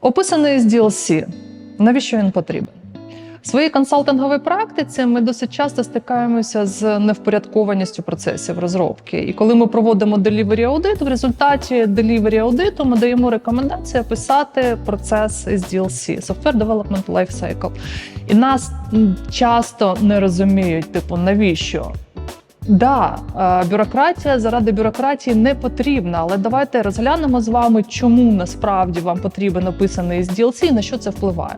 Описаний з DLC. Навіщо він потрібен? В своїй консалтинговій практиці ми досить часто стикаємося з невпорядкованістю процесів розробки. І коли ми проводимо delivery аудит, в результаті delivery аудиту ми даємо рекомендації описати процес з DLC – Software Development Life Cycle. І нас часто не розуміють, типу, навіщо? Да, е, бюрократія заради бюрократії не потрібна, але давайте розглянемо з вами, чому насправді вам потрібен описаний з DLC і на що це впливає.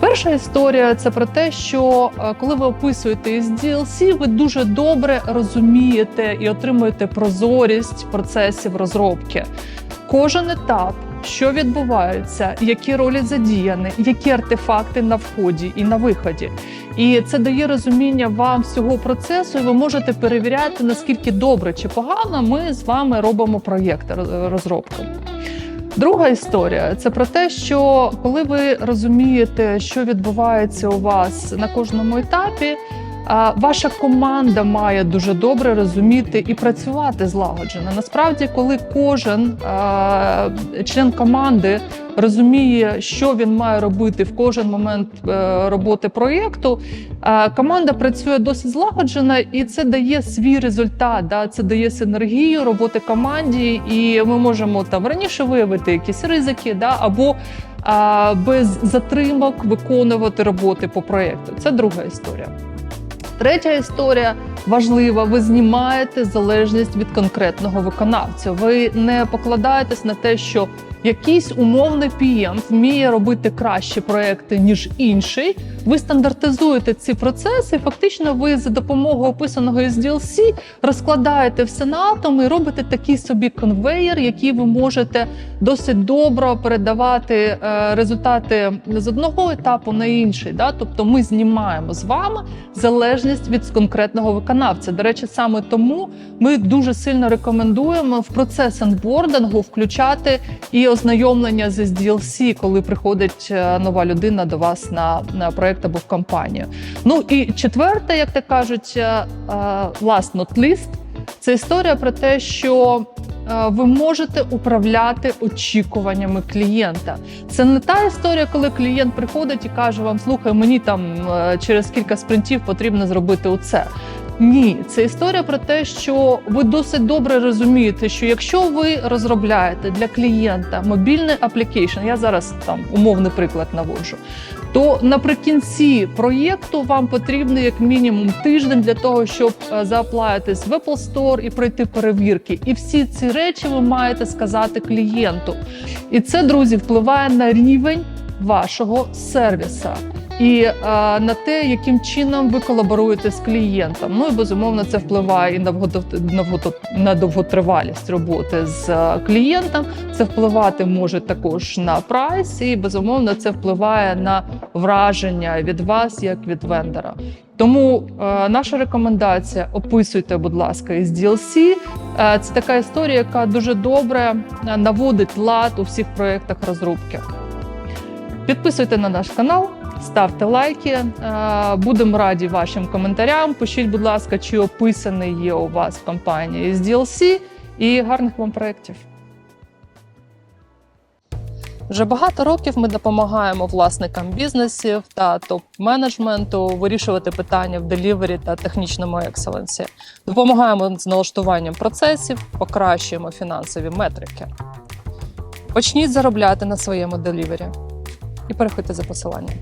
Перша історія це про те, що е, коли ви описуєте із DLC, ви дуже добре розумієте і отримуєте прозорість процесів розробки. Кожен етап, що відбувається, які ролі задіяні, які артефакти на вході і на виході. І це дає розуміння вам всього процесу, і ви можете перевіряти, наскільки добре чи погано ми з вами робимо проєкт роз- розробку. Друга історія це про те, що коли ви розумієте, що відбувається у вас на кожному етапі, ваша команда має дуже добре розуміти і працювати злагоджено. Насправді, коли кожен член команди розуміє, що він має робити в кожен момент е, роботи проєкту, команда працює досить злагоджено, і це дає свій результат. Це дає синергію роботи команді, і ми можемо там раніше виявити якісь ризики, да? або без затримок виконувати роботи по проєкту. Це друга історія. Третя історія важлива. Ви знімаєте залежність від конкретного виконавця. Ви не покладаєтесь на те, що якийсь умовний PM вміє робити кращі проекти ніж інший. Ви стандартизуєте ці процеси. Фактично, ви за допомогою описаного із DLC розкладаєте все на атоми і робите такий собі конвейер, який ви можете досить добре передавати е, результати з одного етапу на інший. Да? Тобто ми знімаємо з вами залежність від конкретного виконавця. До речі, саме тому ми дуже сильно рекомендуємо в процес анбордингу включати і ознайомлення з SDLC, коли приходить е, нова людина до вас на, на проект або в компанію. Ну і четверте, як то кажуть, е, е, last not least, це історія про те, що ви можете управляти очікуваннями клієнта. Це не та історія, коли клієнт приходить і каже вам: слухай, мені там через кілька спринтів потрібно зробити оце. Ні, це історія про те, що ви досить добре розумієте, що якщо ви розробляєте для клієнта мобільний аплікейшн, я зараз там умовний приклад наводжу, то наприкінці проєкту вам потрібно як мінімум тиждень для того, щоб е, зааплаїтись в Apple Store і пройти перевірки. І всі ці речі ви маєте сказати клієнту. І це, друзі, впливає на рівень вашого сервіса. І е, на те, яким чином ви колаборуєте з клієнтом. Ну і безумовно це впливає і на довготривалість роботи з е, клієнтом. Це впливати може також на прайс, і безумовно це впливає на враження від вас як від вендора. Тому е, наша рекомендація: описуйте, будь ласка, із DLC. Е, це така історія, яка дуже добре е, наводить лад у всіх проєктах розробки. Підписуйте на наш канал, ставте лайки. Е, Будемо раді вашим коментарям. Пишіть, будь ласка, чи описаний є у вас в компанії з DLC і гарних вам проєктів. Вже багато років ми допомагаємо власникам бізнесів та топ-менеджменту вирішувати питання в делівері та технічному екселенсі. Допомагаємо з налаштуванням процесів, покращуємо фінансові метрики. Почніть заробляти на своєму делівері і переходьте за посиланням.